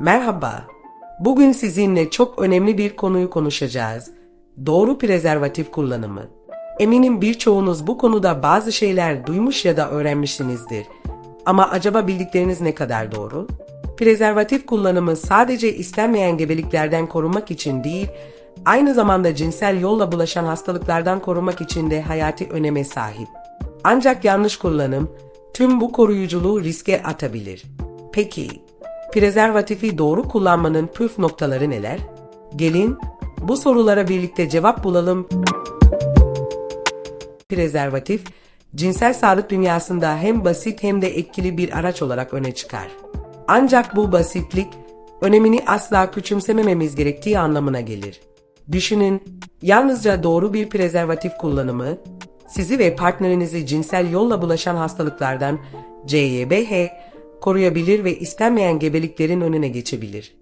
Merhaba. Bugün sizinle çok önemli bir konuyu konuşacağız. Doğru prezervatif kullanımı. Eminim birçoğunuz bu konuda bazı şeyler duymuş ya da öğrenmişsinizdir. Ama acaba bildikleriniz ne kadar doğru? Prezervatif kullanımı sadece istenmeyen gebeliklerden korunmak için değil, aynı zamanda cinsel yolla bulaşan hastalıklardan korunmak için de hayati öneme sahip. Ancak yanlış kullanım tüm bu koruyuculuğu riske atabilir. Peki, prezervatifi doğru kullanmanın püf noktaları neler? Gelin bu sorulara birlikte cevap bulalım. Prezervatif, cinsel sağlık dünyasında hem basit hem de etkili bir araç olarak öne çıkar. Ancak bu basitlik, önemini asla küçümsemememiz gerektiği anlamına gelir. Düşünün, yalnızca doğru bir prezervatif kullanımı, sizi ve partnerinizi cinsel yolla bulaşan hastalıklardan CYBH koruyabilir ve istenmeyen gebeliklerin önüne geçebilir.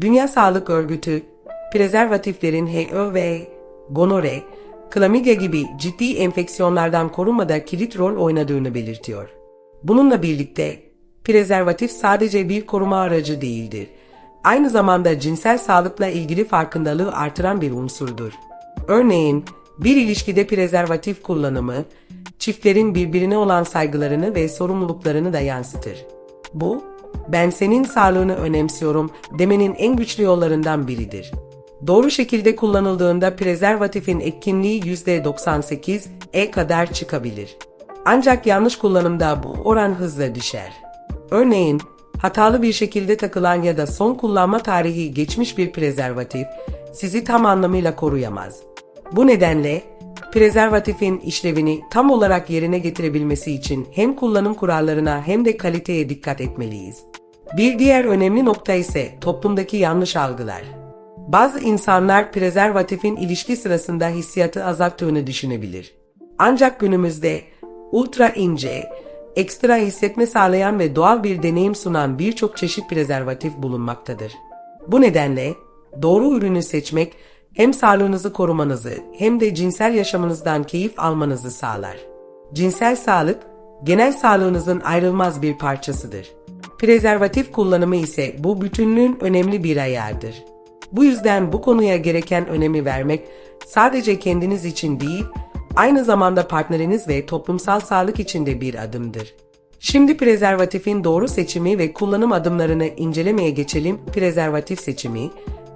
Dünya Sağlık Örgütü, prezervatiflerin HIV, gonore, klamidya gibi ciddi enfeksiyonlardan korunmada kilit rol oynadığını belirtiyor. Bununla birlikte prezervatif sadece bir koruma aracı değildir. Aynı zamanda cinsel sağlıkla ilgili farkındalığı artıran bir unsurdur. Örneğin bir ilişkide prezervatif kullanımı, çiftlerin birbirine olan saygılarını ve sorumluluklarını da yansıtır. Bu, ben senin sağlığını önemsiyorum demenin en güçlü yollarından biridir. Doğru şekilde kullanıldığında prezervatifin etkinliği %98'e kadar çıkabilir. Ancak yanlış kullanımda bu oran hızla düşer. Örneğin, hatalı bir şekilde takılan ya da son kullanma tarihi geçmiş bir prezervatif sizi tam anlamıyla koruyamaz. Bu nedenle prezervatifin işlevini tam olarak yerine getirebilmesi için hem kullanım kurallarına hem de kaliteye dikkat etmeliyiz. Bir diğer önemli nokta ise toplumdaki yanlış algılar. Bazı insanlar prezervatifin ilişki sırasında hissiyatı azalttığını düşünebilir. Ancak günümüzde ultra ince, ekstra hissetme sağlayan ve doğal bir deneyim sunan birçok çeşit prezervatif bulunmaktadır. Bu nedenle doğru ürünü seçmek hem sağlığınızı korumanızı hem de cinsel yaşamınızdan keyif almanızı sağlar. Cinsel sağlık, genel sağlığınızın ayrılmaz bir parçasıdır. Prezervatif kullanımı ise bu bütünlüğün önemli bir ayağıdır. Bu yüzden bu konuya gereken önemi vermek sadece kendiniz için değil, aynı zamanda partneriniz ve toplumsal sağlık için de bir adımdır. Şimdi prezervatifin doğru seçimi ve kullanım adımlarını incelemeye geçelim. Prezervatif seçimi,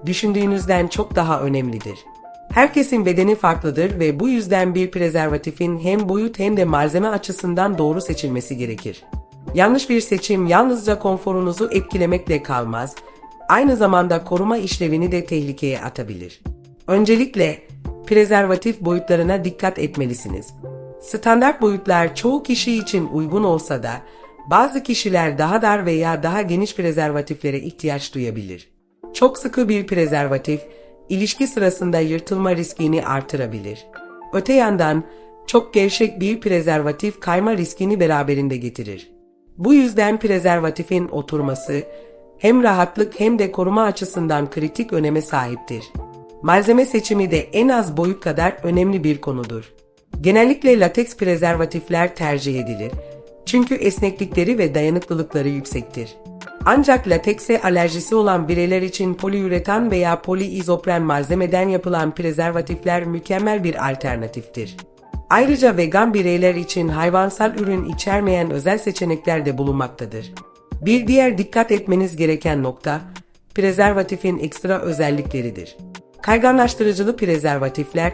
düşündüğünüzden çok daha önemlidir. Herkesin bedeni farklıdır ve bu yüzden bir prezervatifin hem boyut hem de malzeme açısından doğru seçilmesi gerekir. Yanlış bir seçim yalnızca konforunuzu etkilemekle kalmaz, aynı zamanda koruma işlevini de tehlikeye atabilir. Öncelikle prezervatif boyutlarına dikkat etmelisiniz. Standart boyutlar çoğu kişi için uygun olsa da bazı kişiler daha dar veya daha geniş prezervatiflere ihtiyaç duyabilir. Çok sıkı bir prezervatif, ilişki sırasında yırtılma riskini artırabilir. Öte yandan, çok gevşek bir prezervatif kayma riskini beraberinde getirir. Bu yüzden prezervatifin oturması, hem rahatlık hem de koruma açısından kritik öneme sahiptir. Malzeme seçimi de en az boyut kadar önemli bir konudur. Genellikle lateks prezervatifler tercih edilir. Çünkü esneklikleri ve dayanıklılıkları yüksektir. Ancak latekse alerjisi olan bireyler için poliüretan veya poliizopren malzemeden yapılan prezervatifler mükemmel bir alternatiftir. Ayrıca vegan bireyler için hayvansal ürün içermeyen özel seçenekler de bulunmaktadır. Bir diğer dikkat etmeniz gereken nokta, prezervatifin ekstra özellikleridir. Kayganlaştırıcılı prezervatifler,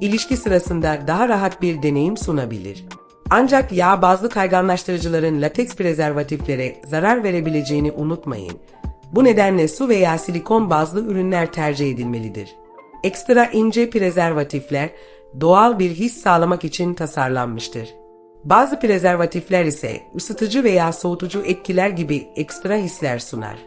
ilişki sırasında daha rahat bir deneyim sunabilir. Ancak yağ bazlı kayganlaştırıcıların lateks prezervatiflere zarar verebileceğini unutmayın. Bu nedenle su veya silikon bazlı ürünler tercih edilmelidir. Ekstra ince prezervatifler doğal bir his sağlamak için tasarlanmıştır. Bazı prezervatifler ise ısıtıcı veya soğutucu etkiler gibi ekstra hisler sunar.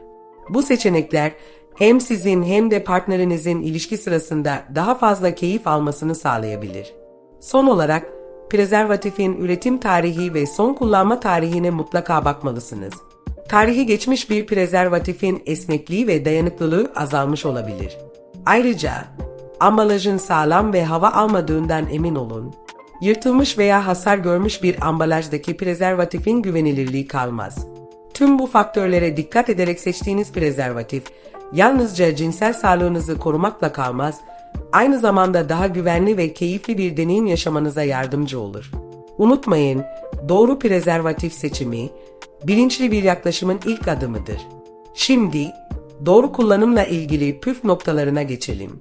Bu seçenekler hem sizin hem de partnerinizin ilişki sırasında daha fazla keyif almasını sağlayabilir. Son olarak prezervatifin üretim tarihi ve son kullanma tarihine mutlaka bakmalısınız. Tarihi geçmiş bir prezervatifin esnekliği ve dayanıklılığı azalmış olabilir. Ayrıca ambalajın sağlam ve hava almadığından emin olun. Yırtılmış veya hasar görmüş bir ambalajdaki prezervatifin güvenilirliği kalmaz. Tüm bu faktörlere dikkat ederek seçtiğiniz prezervatif, yalnızca cinsel sağlığınızı korumakla kalmaz, aynı zamanda daha güvenli ve keyifli bir deneyim yaşamanıza yardımcı olur. Unutmayın, doğru prezervatif seçimi, bilinçli bir yaklaşımın ilk adımıdır. Şimdi, doğru kullanımla ilgili püf noktalarına geçelim.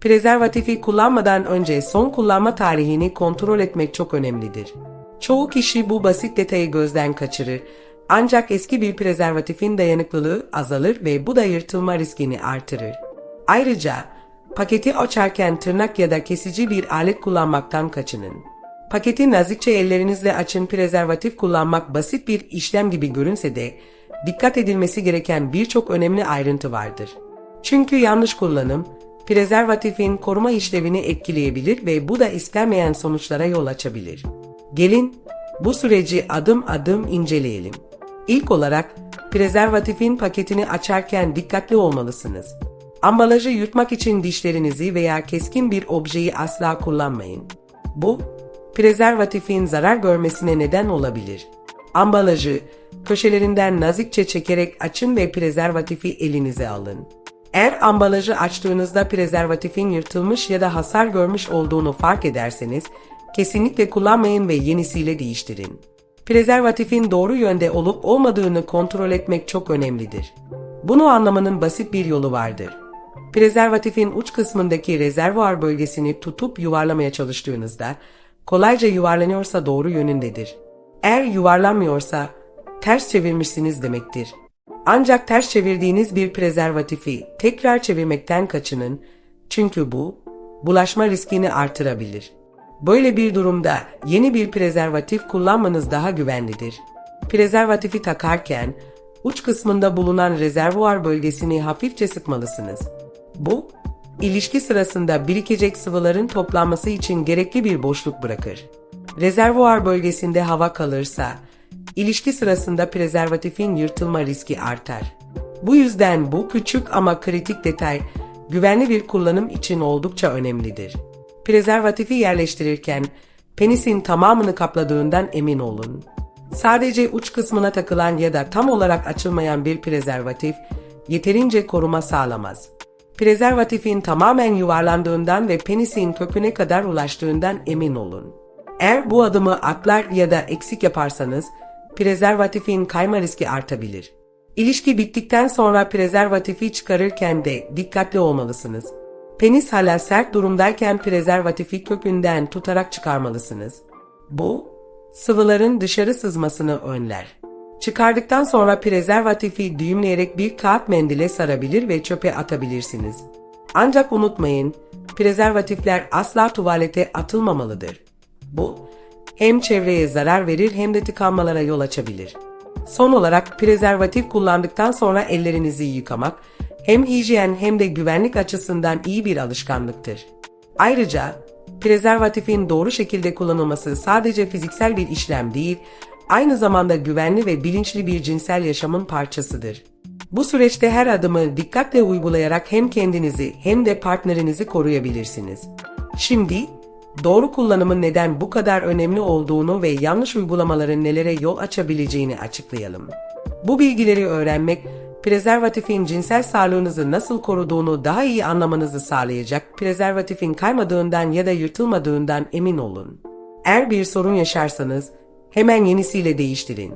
Prezervatifi kullanmadan önce son kullanma tarihini kontrol etmek çok önemlidir. Çoğu kişi bu basit detayı gözden kaçırır. Ancak eski bir prezervatifin dayanıklılığı azalır ve bu da yırtılma riskini artırır. Ayrıca paketi açarken tırnak ya da kesici bir alet kullanmaktan kaçının. Paketi nazikçe ellerinizle açın prezervatif kullanmak basit bir işlem gibi görünse de dikkat edilmesi gereken birçok önemli ayrıntı vardır. Çünkü yanlış kullanım prezervatifin koruma işlevini etkileyebilir ve bu da istenmeyen sonuçlara yol açabilir. Gelin bu süreci adım adım inceleyelim. İlk olarak prezervatifin paketini açarken dikkatli olmalısınız. Ambalajı yutmak için dişlerinizi veya keskin bir objeyi asla kullanmayın. Bu, prezervatifin zarar görmesine neden olabilir. Ambalajı köşelerinden nazikçe çekerek açın ve prezervatifi elinize alın. Eğer ambalajı açtığınızda prezervatifin yırtılmış ya da hasar görmüş olduğunu fark ederseniz, kesinlikle kullanmayın ve yenisiyle değiştirin. Prezervatifin doğru yönde olup olmadığını kontrol etmek çok önemlidir. Bunu anlamanın basit bir yolu vardır. Prezervatifin uç kısmındaki rezervuar bölgesini tutup yuvarlamaya çalıştığınızda, kolayca yuvarlanıyorsa doğru yönündedir. Eğer yuvarlanmıyorsa, ters çevirmişsiniz demektir. Ancak ters çevirdiğiniz bir prezervatifi tekrar çevirmekten kaçının çünkü bu bulaşma riskini artırabilir. Böyle bir durumda yeni bir prezervatif kullanmanız daha güvenlidir. Prezervatifi takarken uç kısmında bulunan rezervuar bölgesini hafifçe sıkmalısınız. Bu, ilişki sırasında birikecek sıvıların toplanması için gerekli bir boşluk bırakır. Rezervuar bölgesinde hava kalırsa, ilişki sırasında prezervatifin yırtılma riski artar. Bu yüzden bu küçük ama kritik detay güvenli bir kullanım için oldukça önemlidir. Prezervatifi yerleştirirken penisin tamamını kapladığından emin olun. Sadece uç kısmına takılan ya da tam olarak açılmayan bir prezervatif yeterince koruma sağlamaz. Prezervatifin tamamen yuvarlandığından ve penisin köküne kadar ulaştığından emin olun. Eğer bu adımı atlar ya da eksik yaparsanız prezervatifin kayma riski artabilir. İlişki bittikten sonra prezervatifi çıkarırken de dikkatli olmalısınız. Penis hala sert durumdayken prezervatifi kökünden tutarak çıkarmalısınız. Bu, sıvıların dışarı sızmasını önler. Çıkardıktan sonra prezervatifi düğümleyerek bir kağıt mendile sarabilir ve çöpe atabilirsiniz. Ancak unutmayın, prezervatifler asla tuvalete atılmamalıdır. Bu, hem çevreye zarar verir hem de tıkanmalara yol açabilir. Son olarak prezervatif kullandıktan sonra ellerinizi yıkamak hem hijyen hem de güvenlik açısından iyi bir alışkanlıktır. Ayrıca prezervatifin doğru şekilde kullanılması sadece fiziksel bir işlem değil, aynı zamanda güvenli ve bilinçli bir cinsel yaşamın parçasıdır. Bu süreçte her adımı dikkatle uygulayarak hem kendinizi hem de partnerinizi koruyabilirsiniz. Şimdi doğru kullanımın neden bu kadar önemli olduğunu ve yanlış uygulamaların nelere yol açabileceğini açıklayalım. Bu bilgileri öğrenmek, prezervatifin cinsel sağlığınızı nasıl koruduğunu daha iyi anlamanızı sağlayacak, prezervatifin kaymadığından ya da yırtılmadığından emin olun. Eğer bir sorun yaşarsanız, hemen yenisiyle değiştirin.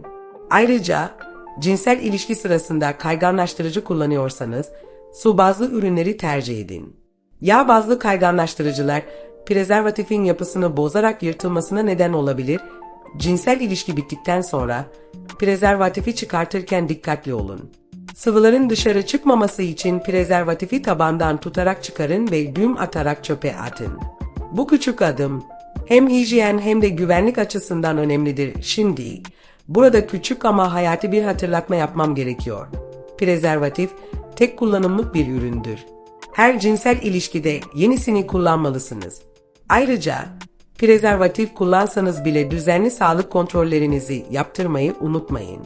Ayrıca, cinsel ilişki sırasında kayganlaştırıcı kullanıyorsanız, su bazlı ürünleri tercih edin. Yağ bazlı kayganlaştırıcılar, prezervatifin yapısını bozarak yırtılmasına neden olabilir, cinsel ilişki bittikten sonra prezervatifi çıkartırken dikkatli olun. Sıvıların dışarı çıkmaması için prezervatifi tabandan tutarak çıkarın ve düğüm atarak çöpe atın. Bu küçük adım hem hijyen hem de güvenlik açısından önemlidir. Şimdi burada küçük ama hayati bir hatırlatma yapmam gerekiyor. Prezervatif tek kullanımlık bir üründür. Her cinsel ilişkide yenisini kullanmalısınız. Ayrıca prezervatif kullansanız bile düzenli sağlık kontrollerinizi yaptırmayı unutmayın.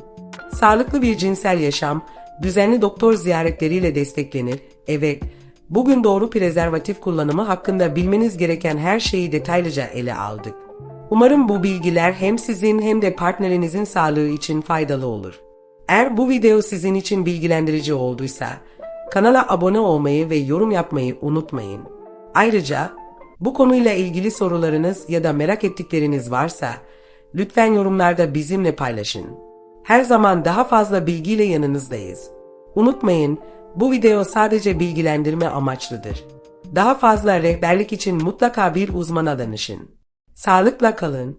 Sağlıklı bir cinsel yaşam düzenli doktor ziyaretleriyle desteklenir. Evet, bugün doğru prezervatif kullanımı hakkında bilmeniz gereken her şeyi detaylıca ele aldık. Umarım bu bilgiler hem sizin hem de partnerinizin sağlığı için faydalı olur. Eğer bu video sizin için bilgilendirici olduysa kanala abone olmayı ve yorum yapmayı unutmayın. Ayrıca bu konuyla ilgili sorularınız ya da merak ettikleriniz varsa lütfen yorumlarda bizimle paylaşın. Her zaman daha fazla bilgiyle yanınızdayız. Unutmayın, bu video sadece bilgilendirme amaçlıdır. Daha fazla rehberlik için mutlaka bir uzmana danışın. Sağlıkla kalın,